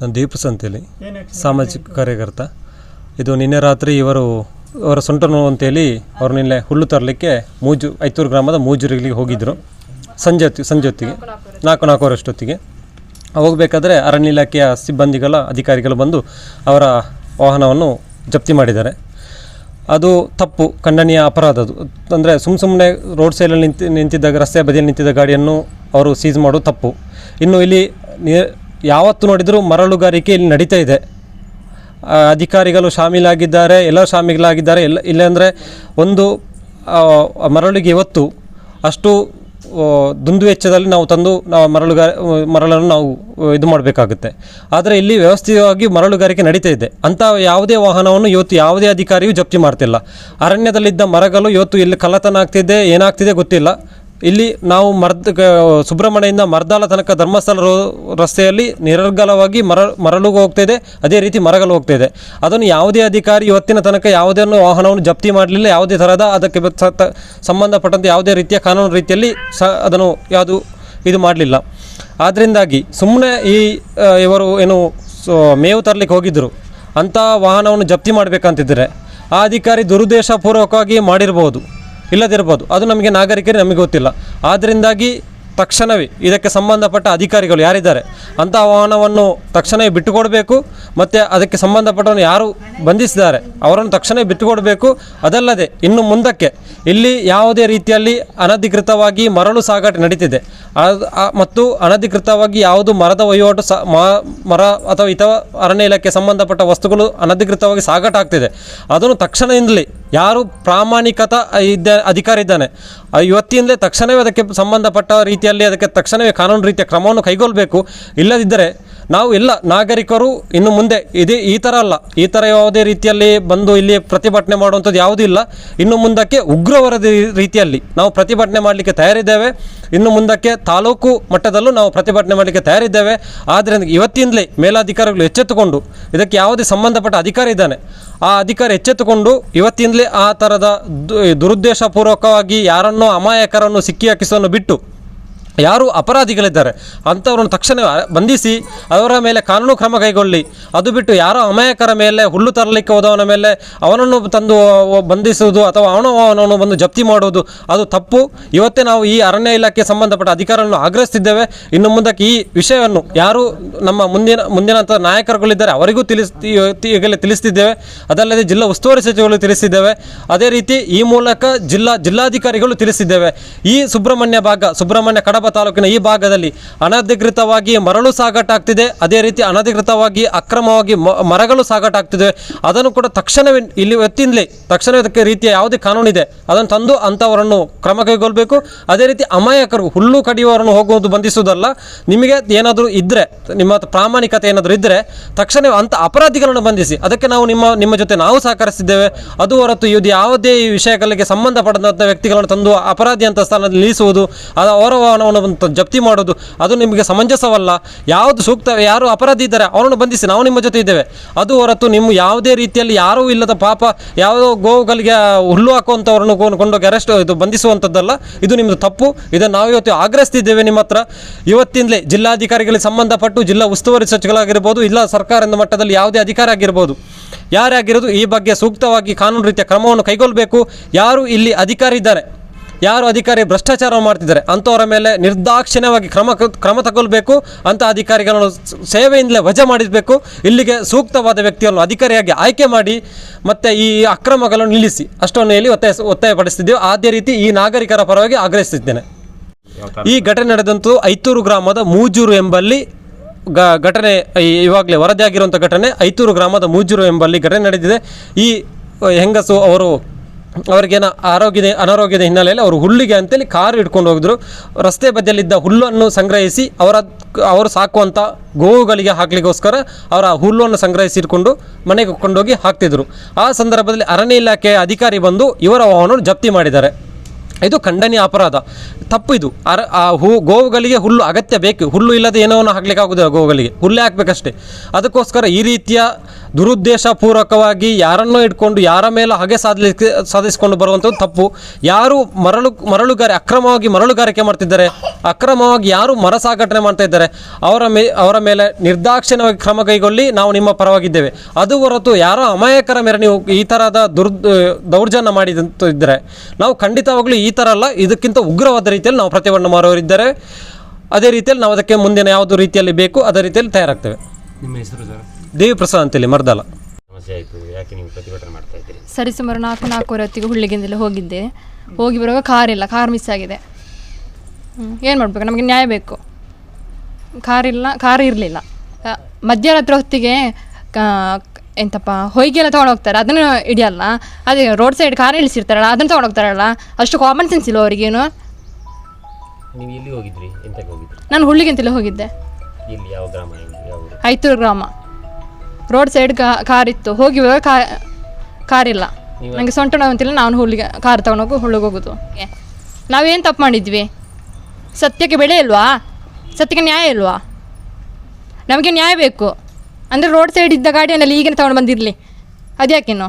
ನಾನು ದೀಪಸ್ ಅಂತೇಳಿ ಸಾಮಾಜಿಕ ಕಾರ್ಯಕರ್ತ. ಇದು ನಿನ್ನೆ ರಾತ್ರಿ ಇವರು ಅವರ ಸೊಂಟ ನೋವು ಅಂತೇಳಿ ಅವರು ನಿನ್ನೆ ಹುಲ್ಲು ತರಲಿಕ್ಕೆ ಮೂಜು ಐತೂರು ಗ್ರಾಮದ ಮೂಜುರಿಗಳಿಗೆ ಹೋಗಿದ್ದರು ಸಂಜೆ ಹೊತ್ತಿಗೆ ಸಂಜೆ ಹೊತ್ತಿಗೆ ನಾಲ್ಕು ನಾಲ್ಕೂವರೆಷ್ಟೊತ್ತಿಗೆ. ಹೋಗಬೇಕಾದ್ರೆ ಅರಣ್ಯ ಇಲಾಖೆಯ ಸಿಬ್ಬಂದಿಗಳ ಅಧಿಕಾರಿಗಳು ಬಂದು ಅವರ ವಾಹನವನ್ನು ಜಪ್ತಿ ಮಾಡಿದ್ದಾರೆ. ಅದು ತಪ್ಪು ಖಂಡನೀಯ ಅಪರಾಧ ಅದು. ಅಂದರೆ ಸುಮ್ಮ ಸುಮ್ಮನೆ ರೋಡ್ ಸೈಡಲ್ಲಿ ನಿಂತಿ ನಿಂತಿದ್ದಾಗ ರಸ್ತೆ ಬದಿಯಲ್ಲಿ ನಿಂತಿದ್ದ ಗಾಡಿಯನ್ನು ಅವರು ಸೀಸ್ ಮಾಡೋದು ತಪ್ಪು. ಇನ್ನು ಇಲ್ಲಿ ನಿ ಯಾವತ್ತು ನೋಡಿದರೂ ಮರಳುಗಾರಿಕೆ ಇಲ್ಲಿ ನಡೀತಾ ಇದೆ. ಅಧಿಕಾರಿಗಳು ಶಾಮೀಲಾಗಿದ್ದಾರೆ ಎಲ್ಲ ಶಾಮೀಲಾಗಿದ್ದಾರೆ, ಎಲ್ಲ ಇಲ್ಲಾಂದರೆ ಒಂದು ಮರಳಿಗೆ ಇವತ್ತು ಅಷ್ಟು ದುಂದುವೆಚ್ಚದಲ್ಲಿ ದುಂದು ವೆಚ್ಚದಲ್ಲಿ ನಾವು ತಂದು ನಾವು ಮರಳುಗಾರ ಮರಳನ್ನು ನಾವು ಇದು ಮಾಡಬೇಕಾಗುತ್ತೆ. ಆದರೆ ಇಲ್ಲಿ ವ್ಯವಸ್ಥಿತವಾಗಿ ಮರಳುಗಾರಿಕೆ ನಡೀತಾ ಇದೆ. ಅಂಥ ಯಾವುದೇ ವಾಹನವನ್ನು ಇವತ್ತು ಯಾವುದೇ ಅಧಿಕಾರಿಯೂ ಜಪ್ತಿ ಮಾಡ್ತಿಲ್ಲ. ಅರಣ್ಯದಲ್ಲಿದ್ದ ಮರಗಳು ಇವತ್ತು ಇಲ್ಲಿ ಕಳ್ಳತನ ಆಗ್ತಿದೆ, ಏನಾಗ್ತಿದೆ ಗೊತ್ತಿಲ್ಲ. ಇಲ್ಲಿ ನಾವು ಮರ್ದ ಸುಬ್ರಹ್ಮಣ್ಯದಿಂದ ಮರ್ದಾಲ ತನಕ ಧರ್ಮಸ್ಥಳ ರೋ, ರಸ್ತೆಯಲ್ಲಿ ನಿರರ್ಗಲವಾಗಿ ಮರ ಮರಳು ಹೋಗ್ತಾ ಇದೆ ಅದೇ ರೀತಿ ಮರಗಳು ಹೋಗ್ತಾ ಇದೆ ಅದನ್ನು ಯಾವುದೇ ಅಧಿಕಾರಿ ಇವತ್ತಿನ ತನಕ ಯಾವುದೇ ವಾಹನವನ್ನು ಜಪ್ತಿ ಮಾಡಲಿಲ್ಲ. ಯಾವುದೇ ಥರದ ಅದಕ್ಕೆ ಸಂಬಂಧಪಟ್ಟಂತೆ ಯಾವುದೇ ರೀತಿಯ ಕಾನೂನು ರೀತಿಯಲ್ಲಿ ಸ, ಅದನ್ನು ಯಾವುದು ಇದು ಮಾಡಲಿಲ್ಲ. ಆದ್ದರಿಂದಾಗಿ ಸುಮ್ಮನೆ ಈ ಇವರು ಏನು ಮೇವು ತರಲಿಕ್ಕೆ ಹೋಗಿದ್ದರು ಅಂಥ ವಾಹನವನ್ನು ಜಪ್ತಿ ಮಾಡಬೇಕಂತಿದ್ದರೆ ಆ ಅಧಿಕಾರಿ ದುರುದ್ದೇಶಪೂರ್ವಕವಾಗಿ ಮಾಡಿರ್ಬೋದು. ಇಲ್ಲದಿರ್ಬೋದು. ಅದು ನಮಗೆ ನಾಗರಿಕರಿಗೆ ನಮಗೆ ಗೊತ್ತಿಲ್ಲ. ಆದ್ದರಿಂದಾಗಿ ತಕ್ಷಣವೇ ಇದಕ್ಕೆ ಸಂಬಂಧಪಟ್ಟ ಅಧಿಕಾರಿಗಳು ಯಾರಿದ್ದಾರೆ? ಅಂಥ ವಾಹನವನ್ನು ತಕ್ಷಣವೇ ಬಿಟ್ಟುಕೊಡಬೇಕು, ಮತ್ತು ಅದಕ್ಕೆ ಸಂಬಂಧಪಟ್ಟವನ್ನು ಯಾರು ಬಂಧಿಸಿದ್ದಾರೆ, ಅವರನ್ನು ತಕ್ಷಣವೇ ಬಿಟ್ಟುಕೊಡಬೇಕು, ಅದಲ್ಲದೆ ಇನ್ನು ಮುಂದಕ್ಕೆ ಇಲ್ಲಿ ಯಾವುದೇ ರೀತಿಯಲ್ಲಿ ಅನಧಿಕೃತವಾಗಿ ಮರಳು ಸಾಗಾಟ ನಡೀತಿದೆ. ಮತ್ತು ಅನಧಿಕೃತವಾಗಿ ಯಾವುದು ಮರದ ವಹಿವಾಟು ಮರ ಅಥವಾ ಇತರ ಅರಣ್ಯ ಇಲಾಖೆ ಸಂಬಂಧಪಟ್ಟ ವಸ್ತುಗಳು ಅನಧಿಕೃತವಾಗಿ ಸಾಗಾಟ ಆಗ್ತಿದೆ. ಅದನ್ನು ತಕ್ಷಣದಿಂದಲೇ ಯಾರು ಪ್ರಾಮಾಣಿಕತಾ ಇದ್ದ ಅಧಿಕಾರಿ ಇದ್ದಾನೆ ಇವತ್ತಿಂದಲೇ ತಕ್ಷಣವೇ ಅದಕ್ಕೆ ಸಂಬಂಧಪಟ್ಟ ರೀತಿಯಲ್ಲಿ ಅದಕ್ಕೆ ತಕ್ಷಣವೇ ಕಾನೂನು ರೀತಿಯ ಕ್ರಮವನ್ನು ಕೈಗೊಳ್ಳಬೇಕು. ಇಲ್ಲದಿದ್ದರೆ ನಾವು ಎಲ್ಲ ನಾಗರಿಕರು ಇನ್ನು ಮುಂದೆ ಇದೇ ಈ ಥರ ಅಲ್ಲ, ಈ ಥರ ಯಾವುದೇ ರೀತಿಯಲ್ಲಿ ಬಂದು ಇಲ್ಲಿ ಪ್ರತಿಭಟನೆ ಮಾಡುವಂಥದ್ದು ಯಾವುದೂ ಇಲ್ಲ. ಇನ್ನು ಮುಂದಕ್ಕೆ ಉಗ್ರವರ ರೀತಿಯಲ್ಲಿ ನಾವು ಪ್ರತಿಭಟನೆ ಮಾಡಲಿಕ್ಕೆ ತಯಾರಿದ್ದೇವೆ. ಇನ್ನು ಮುಂದಕ್ಕೆ ತಾಲೂಕು ಮಟ್ಟದಲ್ಲೂ ನಾವು ಪ್ರತಿಭಟನೆ ಮಾಡಲಿಕ್ಕೆ ತಯಾರಿದ್ದೇವೆ. ಆದ್ದರಿಂದ ಇವತ್ತಿಂದಲೇ ಮೇಲಾಧಿಕಾರಿಗಳು ಎಚ್ಚೆತ್ತುಕೊಂಡು, ಇದಕ್ಕೆ ಯಾವುದೇ ಸಂಬಂಧಪಟ್ಟ ಅಧಿಕಾರಿ ಇದ್ದಾನೆ, ಆ ಅಧಿಕಾರಿ ಎಚ್ಚೆತ್ತುಕೊಂಡು ಇವತ್ತಿಂದಲೇ ಆ ಥರದ ದುರುದ್ದೇಶಪೂರ್ವಕವಾಗಿ ಯಾರನ್ನೋ ಅಮಾಯಕರನ್ನು ಸಿಕ್ಕಿ ಹಾಕಿಸೋನ್ನು ಬಿಟ್ಟು ಯಾರು ಅಪರಾಧಿಗಳಿದ್ದಾರೆ ಅಂಥವ್ರನ್ನ ತಕ್ಷಣ ಬಂಧಿಸಿ ಅವರ ಮೇಲೆ ಕಾನೂನು ಕ್ರಮ ಕೈಗೊಳ್ಳಿ. ಅದು ಬಿಟ್ಟು ಯಾರೋ ಅಮಾಯಕರ ಮೇಲೆ ಹುಲ್ಲು ತರಲಿಕ್ಕೆ ಹೋದವನ ಮೇಲೆ ಅವನನ್ನು ತಂದು ಬಂಧಿಸುವುದು ಅಥವಾ ಅವನ ಅವನನ್ನು ಬಂದು ಜಪ್ತಿ ಮಾಡುವುದು, ಅದು ತಪ್ಪು. ಇವತ್ತೇ ನಾವು ಈ ಅರಣ್ಯ ಇಲಾಖೆ ಸಂಬಂಧಪಟ್ಟ ಅಧಿಕಾರವನ್ನು ಆಗ್ರಹಿಸ್ತಿದ್ದೇವೆ. ಇನ್ನು ಮುಂದಕ್ಕೆ ಈ ವಿಷಯವನ್ನು ಯಾರು ನಮ್ಮ ಮುಂದಿನ, ಮುಂದಿನಂಥ ನಾಯಕರುಗಳಿದ್ದಾರೆ ಅವರಿಗೂ ತಿಳಿಸ್ ಈಗಲೇ ತಿಳಿಸ್ತಿದ್ದೇವೆ. ಅದಲ್ಲದೆ ಜಿಲ್ಲಾ ಉಸ್ತುವಾರಿ ಸಚಿವರು ತಿಳಿಸಿದ್ದೇವೆ ಅದೇ ರೀತಿ ಈ ಮೂಲಕ ಜಿಲ್ಲಾ, ಜಿಲ್ಲಾಧಿಕಾರಿಗಳು ತಿಳಿಸಿದ್ದೇವೆ. ಈ ಸುಬ್ರಹ್ಮಣ್ಯ ಭಾಗ, ಸುಬ್ರಹ್ಮಣ್ಯ ಕಡಬ ತಾಲೂಕಿನ ಈ ಭಾಗದಲ್ಲಿ ಅನಧಿಕೃತವಾಗಿ ಮರಳು ಸಾಗಾಟ ಆಗ್ತಿದೆ ಅದೇ ರೀತಿ ಅನಧಿಕೃತವಾಗಿ ಅಕ್ರಮವಾಗಿ ಮರಗಳು ಸಾಗಾಟ ಆಗ್ತಿದೆ ಅದನ್ನು ಕೂಡ ತಕ್ಷಣವೇ ಇಲ್ಲಿ ಎತ್ತಿಂದಲೇ ತಕ್ಷಣವೇ ರೀತಿಯ ಯಾವುದೇ ಕಾನೂನಿದೆ. ಅದನ್ನು ತಂದು ಅಂಥವರನ್ನು ಕ್ರಮ ಕೈಗೊಳ್ಳಬೇಕು ಅದೇ ರೀತಿ ಅಮಾಯಕರು ಹುಲ್ಲು ಕಡಿಯುವವರನ್ನು ಹೋಗುವುದು ಬಂಧಿಸುವುದಲ್ಲ. ನಿಮಗೆ ಏನಾದರೂ ಇದ್ದರೆ ನಿಮ್ಮ ಪ್ರಾಮಾಣಿಕತೆ ಏನಾದರೂ ಇದ್ದರೆ ತಕ್ಷಣ ಅಂಥ ಅಪರಾಧಿಗಳನ್ನು ಬಂಧಿಸಿ. ಅದಕ್ಕೆ ನಾವು ನಿಮ್ಮ ನಿಮ್ಮ ಜೊತೆ ನಾವು ಸಹಕರಿಸಿದ್ದೇವೆ. ಅದು ಹೊರತು ಇದು ಯಾವುದೇ ಈ ವಿಷಯಗಳಿಗೆ ಸಂಬಂಧಪಟ್ಟಂಥ ವ್ಯಕ್ತಿಗಳನ್ನು ತಂದು ಅಪರಾಧಿ ಅಂತ ಸ್ಥಾನದಲ್ಲಿ ನಿಲ್ಲಿಸುವುದು ಅವರ ಬಂದು ಜಪ್ತಿ ಮಾಡೋದು, ಅದು ನಿಮಗೆ ಸಮಂಜಸವಲ್ಲ. ಯಾವುದು ಸೂಕ್ತ, ಯಾರು ಅಪರಾಧಿ ಇದ್ದಾರೆ, ಅವರನ್ನು ಬಂಧಿಸಿ ನಾವು ನಿಮ್ಮ ಜೊತೆ ಇದ್ದೇವೆ. ಅದು ಹೊರತು ನಿಮ್ಮ ಯಾವುದೇ ರೀತಿಯಲ್ಲಿ ಯಾರೂ ಇಲ್ಲದ ಪಾಪ, ಯಾವುದೋ ಗೋವುಗಳಿಗೆ ಹುಲ್ಲು ಹಾಕುವಂಥವ್ರನ್ನು ಕೊಂಡು- ಕೊಂಡೋಗಿ ಅರೆಸ್ಟ್ ಇದು ಬಂಧಿಸುವಂಥದ್ದಲ್ಲ ಇದು ನಿಮ್ಮದು ತಪ್ಪು. ಇದನ್ನು ನಾವು ಇವತ್ತು ಆಗ್ರಹಿಸ್ತಿದ್ದೇವೆ ನಿಮ್ಮ ಹತ್ರ. ಇವತ್ತಿಂದಲೇ ಜಿಲ್ಲಾಧಿಕಾರಿಗಳಿಗೆ ಸಂಬಂಧಪಟ್ಟು ಜಿಲ್ಲಾ ಉಸ್ತುವಾರಿ ಸಚಿವಗಳಾಗಿರ್ಬೋದು ಇಲ್ಲ ಸರ್ಕಾರದ ಮಟ್ಟದಲ್ಲಿ ಯಾವುದೇ ಅಧಿಕಾರ ಆಗಿರ್ಬೋದು. ಯಾರೇ ಆಗಿರೋದು ಈ ಬಗ್ಗೆ ಸೂಕ್ತವಾಗಿ ಕಾನೂನು ರೀತಿಯ ಕ್ರಮವನ್ನು ಕೈಗೊಳ್ಳಬೇಕು. ಯಾರು ಇಲ್ಲಿ ಅಧಿಕಾರಿ ಇದ್ದಾರೆ? ಯಾರು ಅಧಿಕಾರಿ ಭ್ರಷ್ಟಾಚಾರ ಮಾಡ್ತಿದ್ದಾರೆ? ಅಂಥವರ ಮೇಲೆ ನಿರ್ದಾಕ್ಷಿಣ್ಯವಾಗಿ ಕ್ರಮ ಕ್ರಮ ತಗೊಳ್ಬೇಕು. ಅಂತ ಅಧಿಕಾರಿಗಳನ್ನು ಸೇವೆಯಿಂದಲೇ ವಜಾ ಮಾಡಿಸಬೇಕು. ಇಲ್ಲಿಗೆ ಸೂಕ್ತವಾದ ವ್ಯಕ್ತಿಯನ್ನು ಅಧಿಕಾರಿಯಾಗಿ ಆಯ್ಕೆ ಮಾಡಿ, ಮತ್ತು ಈ ಅಕ್ರಮಗಳನ್ನು ನಿಲ್ಲಿಸಿ. ಅಷ್ಟನ್ನು ಹೇಳಿ ಒತ್ತಾಯ ಒತ್ತಾಯಪಡಿಸ್ತಿದ್ದೇವೆ. ಅದೇ ರೀತಿ ಈ ನಾಗರಿಕರ ಪರವಾಗಿ ಆಗ್ರಹಿಸುತ್ತಿದ್ದೇನೆ ಈ ಘಟನೆ ನಡೆದಂತೂ ಐತೂರು ಗ್ರಾಮದ ಮೂಜೂರು ಎಂಬಲ್ಲಿ ಗ, ಘಟನೆ ಇವಾಗಲೇ ವರದಿಯಾಗಿರುವಂಥ ಘಟನೆ ಐತೂರು ಗ್ರಾಮದ ಮೂಜೂರು ಎಂಬಲ್ಲಿ ಘಟನೆ ನಡೆದಿದೆ. ಈ, ಹೆಂಗಸು ಅವರು ಅವರಿಗೇನ ಆರೋಗ್ಯದ ಅನಾರೋಗ್ಯದ ಹಿನ್ನೆಲೆಯಲ್ಲಿ ಅವರು ಹುಲ್ಲಿಗೆ ಅಂತೇಳಿ ಕಾರು ಹಿಡ್ಕೊಂಡು ಹೋಗಿದ್ರು. ರಸ್ತೆ ಬದಿಯಲ್ಲಿದ್ದ ಹುಲ್ಲನ್ನು ಸಂಗ್ರಹಿಸಿ ಅವರ ಅವರು ಸಾಕುವಂಥ ಗೋವುಗಳಿಗೆ ಹಾಕ್ಲಿಕ್ಕೋಸ್ಕರ ಅವರ ಹುಲ್ಲನ್ನು ಸಂಗ್ರಹಿಸಿ ಇಟ್ಕೊಂಡು ಮನೆಗೆ ಕೊಂಡೋಗಿ ಹಾಕ್ತಿದ್ರು. ಆ ಸಂದರ್ಭದಲ್ಲಿ ಅರಣ್ಯ ಇಲಾಖೆಯ ಅಧಿಕಾರಿ ಬಂದು ಇವರ ವಾಹನವನ್ನು ಜಪ್ತಿ ಮಾಡಿದ್ದಾರೆ. ಇದು ಖಂಡನೀಯ ಅಪರಾಧ. ತಪ್ಪು ಇದು. ಅರ ಆ ಹೂ ಗೋವುಗಳಿಗೆ ಹುಲ್ಲು ಅಗತ್ಯ ಬೇಕು. ಹುಲ್ಲು ಇಲ್ಲದೆ ಏನೋ ಹಾಕ್ಲಿಕ್ಕೆ ಆಗೋದಿಲ್ಲ ಗೋವುಗಳಿಗೆ. ಹುಲ್ಲೇ ಹಾಕ್ಬೇಕಷ್ಟೇ. ಅದಕ್ಕೋಸ್ಕರ ಈ ರೀತಿಯ ದುರುದ್ದೇಶ ಪೂರ್ವಕವಾಗಿ ಯಾರನ್ನೋ ಇಟ್ಕೊಂಡು ಯಾರ ಮೇಲೆ ಹಾಗೆ ಸಾಧಲಿಕ್ಕೆ ಸಾಧಿಸಿಕೊಂಡು ಬರುವಂಥದ್ದು ತಪ್ಪು. ಯಾರು ಮರಳು ಮರಳುಗಾರಿ ಅಕ್ರಮವಾಗಿ ಮರಳುಗಾರಿಕೆ ಮಾಡ್ತಿದ್ದಾರೆ. ಅಕ್ರಮವಾಗಿ ಯಾರು ಮರ ಸಾಗಾಟನೆ ಮಾಡ್ತಾ ಇದ್ದಾರೆ. ಅವರ ಮೇ ಅವರ ಮೇಲೆ ನಿರ್ದಾಕ್ಷಿಣ್ಯವಾಗಿ ಕ್ರಮ ಕೈಗೊಳ್ಳಿ ನಾವು ನಿಮ್ಮ ಪರವಾಗಿದ್ದೇವೆ. ಅದು ಹೊರತು ಯಾರೋ ಅಮಾಯಕರ ಮೇಲೆ ನೀವು ಈ ಥರದ ದುರ್ ದೌರ್ಜನ್ಯ ಮಾಡಿದಂತ ಇದ್ದರೆ ನಾವು ಖಂಡಿತವಾಗಲೂ ಈ ಥರ ಅಲ್ಲ ಇದಕ್ಕಿಂತ ಉಗ್ರವಾದ ರೀತಿಯಲ್ಲಿ ನಾವು ಪ್ರತಿಭಟನೆ ಮಾಡೋರಿದ್ದಾರೆ ಅದೇ ರೀತಿಯಲ್ಲಿ ನಾವು ಅದಕ್ಕೆ ಮುಂದಿನ ಯಾವುದು ರೀತಿಯಲ್ಲಿ ಬೇಕು ಅದೇ ರೀತಿಯಲ್ಲಿ ತಯಾರಾಗ್ತೇವೆ. ನಿಮ್ಮ ಹೆಸರು ಸರ್? ದೇವಿ ಪ್ರಸಾದ್ ಅಂತೇಳಿ ಮರ್ದಲ. ಸಮಸ್ಯೆ ಆಯಿತು ಯಾಕೆ ನೀವು ಪ್ರತಿಭಟನೆ ಮಾಡ್ತಾ ಇದ್ದೀರಿ? ಸರಿಸುಮಾರು ನಾಲ್ಕು ನಾಲ್ಕೂವರೆ ಹೊತ್ತಿಗೆ ಹುಳ್ಳಿಗಿಂದಲೇ ಹೋಗಿದ್ದೆ. ಹೋಗಿ ಬರುವಾಗ ಕಾರ್ ಇಲ್ಲ ಕಾರ್ ಮಿಸ್ ಆಗಿದೆ. ಏನು ಮಾಡಬೇಕು? ನಮಗೆ ನ್ಯಾಯ ಬೇಕು. ಕಾರ್ ಇಲ್ಲ ಕಾರ್ ಇರಲಿಲ್ಲ. ಮಧ್ಯರಾತ್ರಿ ಹೊತ್ತಿಗೆ ಕಾ- ಎಂತಪ್ಪ ಹೊಯ್ಗೆಲ್ಲ ತೊಗೊಂಡು ಹೋಗ್ತಾರೆ ಅದನ್ನು ಹಿಡಿಯಲ್ಲ. ಅದೇ ರೋಡ್ ಸೈಡ್ ಕಾರ್ ಇಳಿಸಿರ್ತಾರಲ್ಲ ಅದನ್ನು ತೊಗೊಂಡು ಹೋಗ್ತಾರಲ್ಲ ಅಷ್ಟು ಕಾಮನ್ ಸೆನ್ಸ್ ಇಲ್ಲ ಅವರಿಗೇನು. ನೀವು ಎಲ್ಲಿ ಹೋಗಿದ್ರಿ? ಎಂತಕ್ಕೆ ಹೋಗಿದ್ರಿ? ನಾನು ಹುಳ್ಳಿಗಿಂತಲೇ ಹೋಗಿದ್ದೆ. ಇಲ್ಲಿ ಯಾವ ಗ್ರಾಮ ಎಲ್ಲಿ ಯಾವ ಊರು? ಐತೂರು ಗ್ರಾಮ. ರೋಡ್ ಸೈಡ್ ಕಾರ್ ಇತ್ತು. ಹೋಗಿ ಕಾರ್ ಇಲ್ಲ. ನನಗೆ ಸೊಂಟ ನೋವು ಅಂತಿಲ್ಲ ನಾನು ಹುಲ್ಲಿಗೆ ಕಾರ್ ತಗೊಂಡೋಗಿ ಹುಳ್ಳಿಗೆ ಹೋಗೋದು. ನಾವೇನು ತಪ್ಪು ಮಾಡಿದ್ವಿ? ಸತ್ಯಕ್ಕೆ ಬೆಲೆ ಇಲ್ವಾ? ಸತ್ಯಕ್ಕೆ ನ್ಯಾಯ ಇಲ್ವಾ? ನಮಗೆ ನ್ಯಾಯ ಬೇಕು. ಅಂದರೆ ರೋಡ್ ಸೈಡ್ ಇದ್ದ ಗಾಡಿಯನ್ನೆಲ್ಲ ಈಗಿನ ತಗೊಂಡು ಬಂದಿರಲಿ. ಅದ್ಯಾಕೇನು